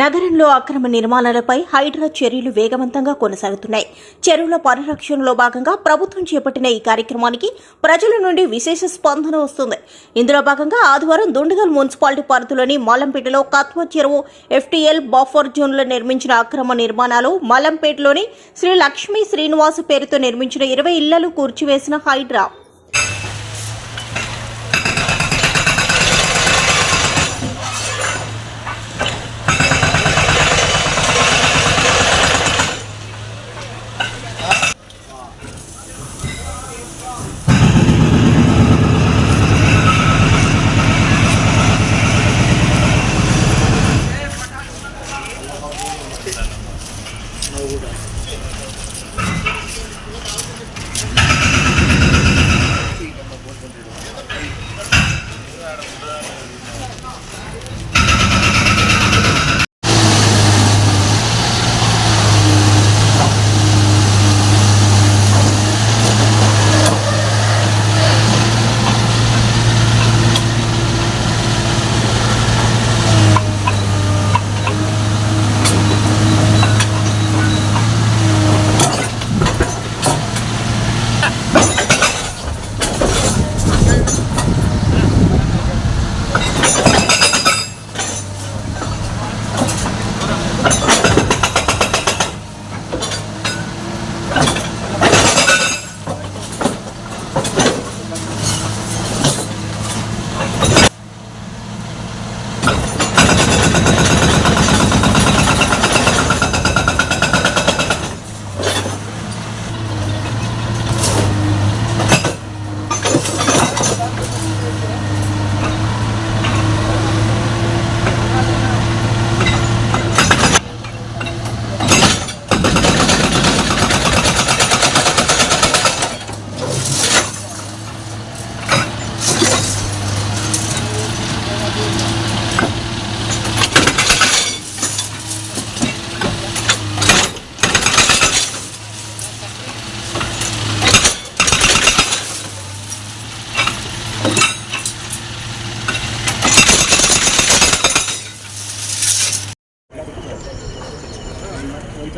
నగరంలో అక్రమ నిర్మాణాలపై హైడ్రా చర్యలు వేగవంతంగా కొనసాగుతున్నాయి. చెరువుల పరిరక్షణలో భాగంగా ప్రభుత్వం చేపట్టిన ఈ కార్యక్రమానికి ప్రజల నుండి విశేష స్పందన వస్తుంది. ఇందులో భాగంగా ఆదివారం దుండగల్ మున్సిపాలిటీ పరిధిలోని మలంపేటలో కత్వ చెరువు ఎఫ్టీఎల్ బఫర్ జోన్లో నిర్మించిన అక్రమ నిర్మాణాలు మలంపేటలోని శ్రీ లక్ష్మీ శ్రీనివాస పేరుతో నిర్మించిన ఇరవై ఇళ్ళను కూర్చివేసిన హైడ్రా.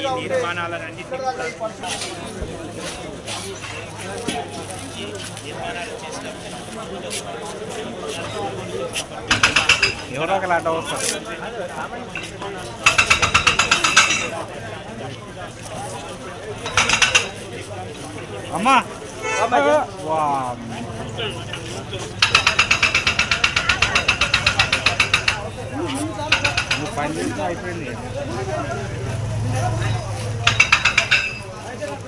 ఈ నిర్మాణాలన్నింటినీ కూడా ఎవరో ఒకరు అడ్డ వస్తారు అమ్మా వా నువ్వు పని అయిపోయింది.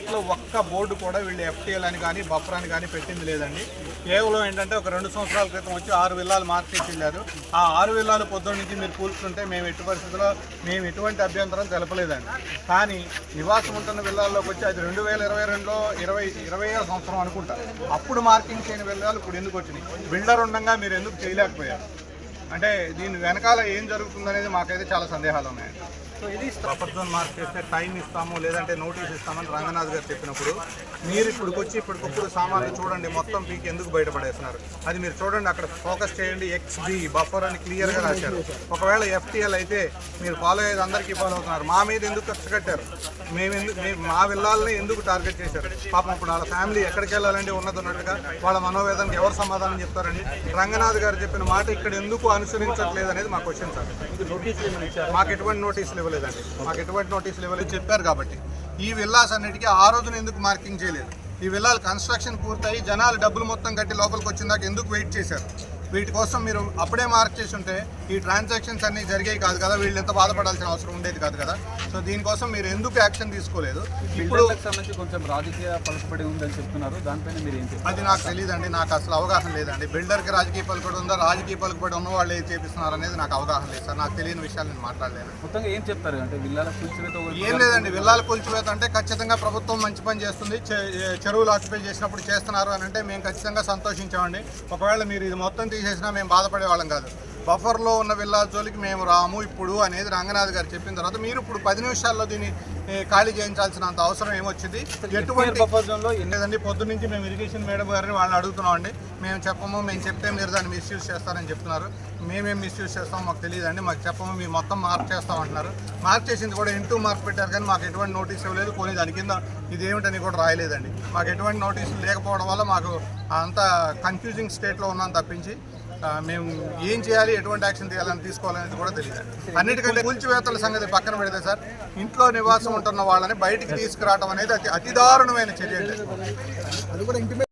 సైట్లో ఒక్క బోర్డు కూడా వీళ్ళు ఎఫ్టీఎల్ అని కానీ బఫర్ అని కానీ పెట్టింది లేదండి. కేవలం ఏంటంటే ఒక రెండు సంవత్సరాల క్రితం వచ్చి ఆరు విల్లాలు మార్కెట్ వెళ్ళారు ఆ ఆరు విల్లాలు పొద్దున్న నుంచి మీరు కూల్చుంటే మేము ఎట్టి పరిస్థితుల్లో మేము ఎటువంటి అభ్యంతరం తెలపలేదండి. కానీ నివాసం ఉంటున్న విల్లాల్లోకి వచ్చి అది రెండు వేల ఇరవై రెండులో ఇరవై ఇరవై సంవత్సరం అనుకుంటా. అప్పుడు మార్కింగ్ చేయని విల్లాలు ఇప్పుడు ఎందుకు వచ్చినాయి? బిల్డర్ ఉండగా మీరు ఎందుకు చేయలేకపోయారు? అంటే దీని వెనకాల ఏం జరుగుతుందనేది మాకైతే చాలా సందేహాలు బఫర్ జోన్ మార్క్ చేస్తే టైం ఇస్తాము లేదంటే నోటీస్ ఇస్తామని రంగనాథ్ గారు చెప్పినప్పుడు మీరు ఇప్పుడు వచ్చి ఇప్పటికప్పుడు సామాన్లు చూడండి మొత్తం పీకి ఎందుకు బయటపడేస్తున్నారు? అది మీరు చూడండి అక్కడ ఫోకస్ చేయండి ఎక్స్బి బఫర్ అని క్లియర్గా రాశారు. ఒకవేళ ఎఫ్టీఎల్ అయితే మీరు ఫాలో అయ్యేది అందరికీ ఫాలో అవుతున్నారు. మా మీద ఎందుకు ఖర్చు కట్టారు? మేము ఎందుకు మేము మా విల్లాలని ఎందుకు టార్గెట్ చేశారు? పాపం ఇప్పుడు వాళ్ళ ఫ్యామిలీ ఎక్కడికి వెళ్ళాలంటే ఉన్నది ఉన్నట్టుగా వాళ్ళ మనోవేదనకి ఎవరు సమాధానం చెప్తారండి? రంగనాథ్ గారు చెప్పిన మాట ఇక్కడ ఎందుకు అనుసరించట్లేదు అనేది మా క్వశ్చన్ సార్. మాకు ఎటువంటి నోటీసులు ఇవ్వలేదండి. మాకు ఎటువంటి నోటీసులు ఇవ్వలేదు చెప్పారు కాబట్టి. ఈ విల్లాస్ అన్నిటికీ ఆ రోజున ఎందుకు మార్కింగ్ చేయలేదు? ఈ విల్లాలు కన్స్ట్రక్షన్ పూర్తయి జనాలు డబ్బులు మొత్తం కట్టి లోపలికి వచ్చిన దాకా ఎందుకు వెయిట్ చేశారు? వీటి కోసం మీరు అప్పుడే మార్క్ చేసి ఉంటే ఈ ట్రాన్సాక్షన్స్ అన్నీ జరిగాయి కాదు కదా వీళ్ళు ఎంత బాధపడాల్సిన అవసరం ఉండేది కాదు కదా. సో దీనికోసం మీరు ఎందుకు యాక్షన్ తీసుకోలేదు? ఇప్పుడు సంబంధించి కొంచెం రాజకీయ పలుకుబడి ఉందని చెప్తున్నారు. దానిపైన మీరు ఏం అది నాకు తెలియదండి నాకు అసలు అవగాహన లేదండి. బిల్డర్కి రాజకీయ పలుకుబడి ఉందా రాజకీయ పలుకుబడి ఉన్న వాళ్ళు ఏం చేపిస్తున్నారు అనేది నాకు అవగాహన లేదు సార్. నాకు తెలియని విషయాలు నేను మాట్లాడలేను. మొత్తంగా ఏం చెప్తారు? అంటే విల్లాల కూల్చివేత ఏం లేదండి విల్లాలు కూల్చివేత అంటే ఖచ్చితంగా ప్రభుత్వం మంచి పని చేస్తుంది. చెరువులు ఆక్యుపై చేసినప్పుడు చేస్తున్నారు అని అంటే మేము ఖచ్చితంగా సంతోషించామండి. ఒకవేళ మీరు ఇది మొత్తం తీసేసినా మేము బాధపడే వాళ్ళం కాదు. బఫర్లో ఉన్న విల్లా జోలికి మేము రాము ఇప్పుడు అనేది రంగనాథ్ గారు చెప్పిన తర్వాత మీరు ఇప్పుడు పది నిమిషాల్లో దీన్ని ఖాళీ చేయించాల్సినంత అవసరం ఏమొచ్చింది? ఎటువంటి బఫర్ జోన్లో ఎన్ని లేదండి పొద్దు నుంచి మేము ఇరిగేషన్ మేడం గారిని వాళ్ళని అడుగుతున్నాం అండి మేము చెప్పము మేము చెప్తే మీరు దాన్ని మిస్యూజ్ చేస్తారని చెప్తున్నారు. మేమేం మిస్యూజ్ చేస్తామో మాకు తెలియదండి. మాకు చెప్పము మీరు మొత్తం మార్క్ చేస్తాం అంటున్నారు మార్క్ చేసింది కూడా ఇంటూ మార్క్ పెట్టారు కానీ మాకు ఎటువంటి నోటీస్ ఇవ్వలేదు. పోనీ దాని కింద ఇది ఏమిటని కూడా రాయలేదండి. మాకు ఎటువంటి నోటీసులు లేకపోవడం వల్ల మాకు అంత కన్ఫ్యూజింగ్ స్టేట్లో ఉన్నాం తప్పించి మేము ఏం చేయాలి ఎటువంటి యాక్షన్ తీయాలని తీసుకోవాలనేది కూడా తెలియదు. అన్నిటికంటే కూల్చివేతల సంగతి పక్కన పెడితే సార్ ఇంట్లో నివాసం ఉంటున్న వాళ్ళని బయటికి తీసుకురావడం అనేది అతి అతి దారుణమైన చర్య